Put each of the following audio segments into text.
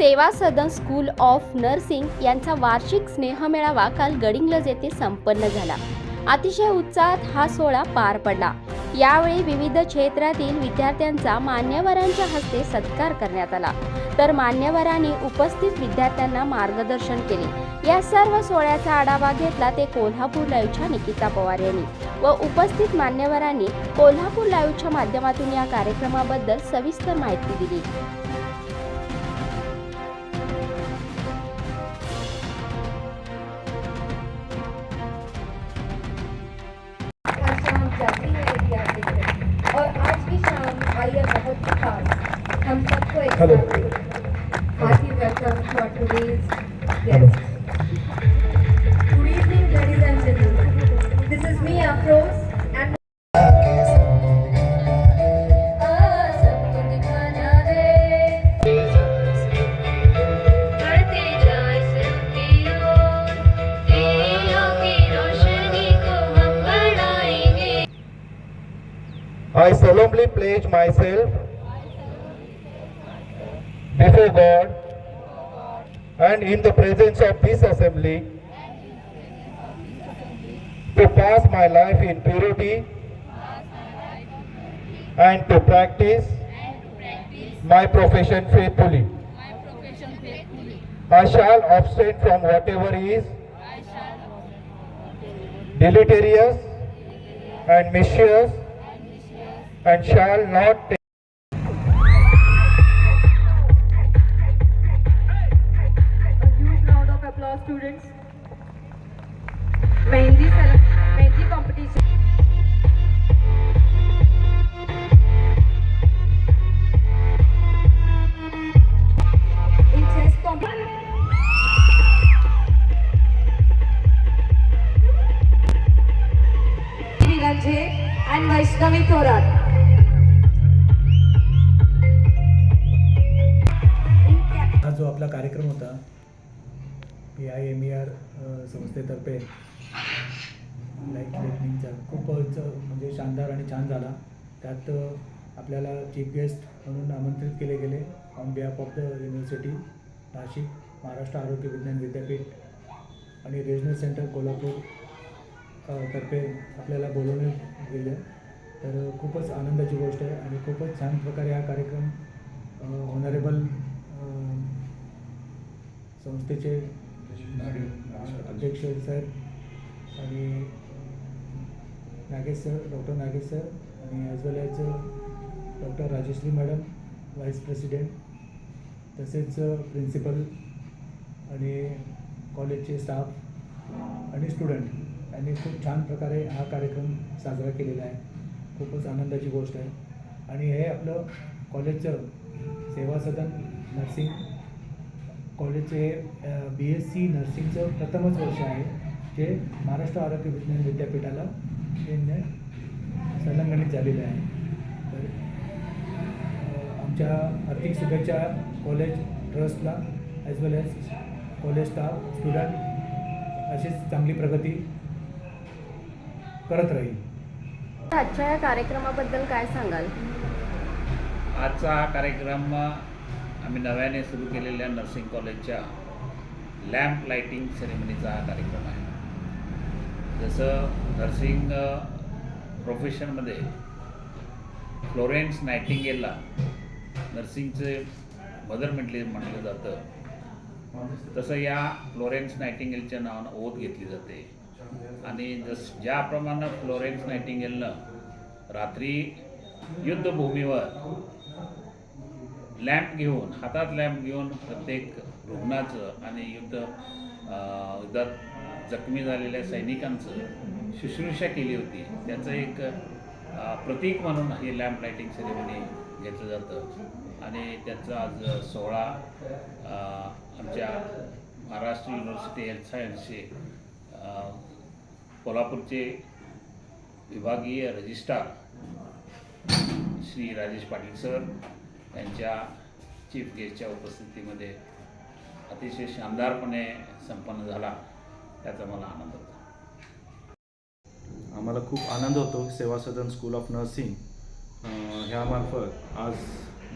सेवा Sadan school of nursing यांचा वार्षिक स्नेहमेळावा काल गडिंग्लज येथे संपन्न झाला. अतिशय उत्साहात हा सोहळा पार पडला. यावेळी विविध क्षेत्रातील विद्यार्थ्यांचा मान्यवरांच्या हस्ते सत्कार करण्यात आला. तर मान्यवरांनी उपस्थित विद्यार्थ्यांना मार्गदर्शन केले. या सर्व सोहळ्याचा आढावा घेतला ते कोल्हापूर लाईव्हच्या निकिता पवार यांनी व उपस्थित मान्यवरांनी कोल्हापूर लाईव्हच्या माध्यमातून या कार्यक्रमाबद्दल सविस्तर माहिती दिली. I solemnly pledge myself before God and in the presence of this assembly to pass my life in purity and to practice my profession faithfully. I shall abstain from whatever is deleterious and mischievous and shall not Students, mainly, mainly competition. आपला कार्यक्रम होता. P I M E R संस्थेतर्फे. Light लेटनिंगचा खूपच म्हणजे शानदार आणि छान झाला. त्यात आपल्याला चीफ गेस्ट म्हणून आमंत्रित केले गेले on behalf of the university Nashik Maharashtra Arogya Vigyan Vidyapeeth आणि रिजनल सेंटर कोल्हापूर तर्फे आपल्याला बोलवण्यात गेलं. तर खूपच आनंदाची गोष्ट आहे आणि खूपच छान प्रकारे हा कार्यक्रम ऑनरेबल संस्थेचे अध्यक्ष सर आणि Nagesh sir doctor Nagesh sir आणि as well as doctor Rajeshree madam vice president तसेच प्रिन्सिपल आणि कॉलेजचे स्टाफ आणि स्टुडंट यांनी खूप छान प्रकारे हा कार्यक्रम साजरा केलेला आहे. खूपच आनंदाची गोष्ट आहे. आणि हे आपलं कॉलेजचं सेवा सदन नर्सिंग कॉलेजचे बी एस सी नर्सिंगचं प्रथमच वर्ष आहे. जे महाराष्ट्र आरोग्य विज्ञान विद्यापीठाला संलग्नित झालेलं आहे. तर आमच्या आर्थिक शुभेच्छा college ट्रस्टला as well as college staff student अशीच चांगली प्रगती करत राहील. आजच्या या कार्यक्रमाबद्दल काय सांगाल? आजचा हा कार्यक्रम आम्ही नव्याने सुरू केलेल्या नर्सिंग कॉलेजच्या लॅम्प लाईटिंग सेरेमनीचा हा कार्यक्रम आहे. जसं नर्सिंग प्रोफेशनमध्ये फ्लोरेन्स नायटिंगेलला नर्सिंगचे मदर म्हटले म्हटलं जातं. तसं या फ्लोरेन्स नायटिंगेलच्या नावानं ओत घेतली जाते. आणि जस ज्याप्रमाणे फ्लोरेन्स नायटिंगेलनं रात्री युद्धभूमीवर लॅम्प घेऊन हातात लॅम्प घेऊन प्रत्येक रुग्णाचं आणि युद्ध युद्धात जखमी झालेल्या सैनिकांचं शुश्रूषा केली होती. त्याचं एक प्रतीक म्हणून हे लॅम्प लाईटिंग सेरेमनी घेतलं जातं. आणि त्याचा आज सोहळा आमच्या महाराष्ट्र युनिव्हर्सिटी हेल्थ सायन्सचे कोल्हापूरचे विभागीय रजिस्ट्रार श्री राजेश पाटील सर यांच्या चीफ गेस्टच्या उपस्थितीमध्ये अतिशय शानदारपणे संपन्न झाला. त्याचा मला आनंद होता. आम्हाला खूप आनंद होतो. Seva Sadan school of nursing ह्यामार्फत आज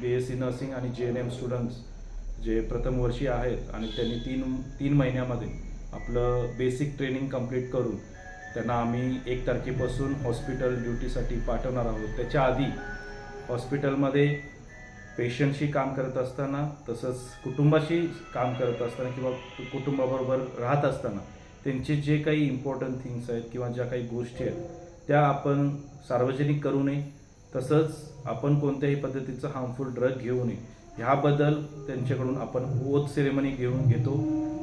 बी एस सी नर्सिंग आणि जे एन एम स्टुडंट्स जे प्रथम वर्षी आहेत आणि त्यांनी तीन तीन महिन्यामध्ये आपलं बेसिक ट्रेनिंग कंप्लीट करून त्यांना आम्ही एक तारखेपासून हॉस्पिटल ड्युटीसाठी पाठवणार आहोत. त्याच्या आधी हॉस्पिटलमध्ये पेशंटशी काम करत असताना तसंच कुटुंबाशी काम करत असताना किंवा कुटुंबाबरोबर राहत असताना त्यांचे जे काही इम्पॉर्टंट थिंग्स आहेत किंवा ज्या काही गोष्टी आहेत त्या आपण सार्वजनिक करू नये. तसंच आपण कोणत्याही पद्धतीचं हार्मफुल ड्रग घेऊ नये. ह्याबद्दल त्यांच्याकडून आपण ओथ सेरेमनी घेऊन घेतो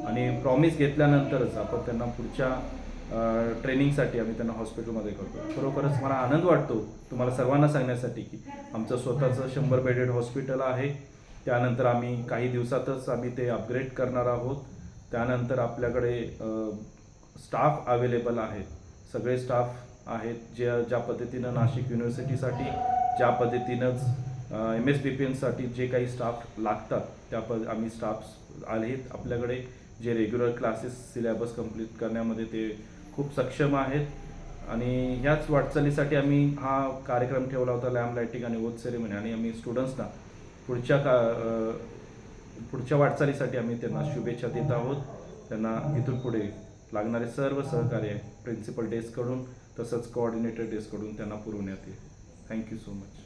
आणि प्रॉमिस घेतल्यानंतरच आपण त्यांना पुढच्या ट्रेनिंगसाठी आम्ही त्यांना हॉस्पिटलमध्ये करतो. खरोखरच मला आनंद वाटतो तुम्हाला सर्वांना सांगण्यासाठी की आमचं स्वतःचं शंभर बेडेड हॉस्पिटल आहे. त्यानंतर आम्ही काही दिवसातच आम्ही ते अपग्रेड करणार आहोत. त्यानंतर आपल्याकडे स्टाफ अवेलेबल आहेत. सगळे स्टाफ आहेत जे ज्या पद्धतीनं नाशिक युनिव्हर्सिटीसाठी ज्या पद्धतीनंच एम एस बी पी एनसाठी जे काही स्टाफ लागतात त्या पद आम्ही स्टाफ आहेत आपल्याकडे. जे रेग्युलर क्लासेस सिलेबस कंप्लीट करण्यामध्ये ते खूप सक्षम आहेत. आणि ह्याच वाटचालीसाठी आम्ही हा कार्यक्रम ठेवला होता लॅम्प लाईटिंग आणि ओथ सेरेमनी आणि आम्ही स्टुडंट्सना पुढच्या का पुढच्या वाटचालीसाठी आम्ही त्यांना शुभेच्छा देत आहोत. त्यांना इथून पुढे लागणारे सर्व सहकार्य प्रिन्सिपल डेस्ककडून तसंच कोऑर्डिनेटर डेस्ककडून त्यांना पुरवण्यात येईल. Thank you so much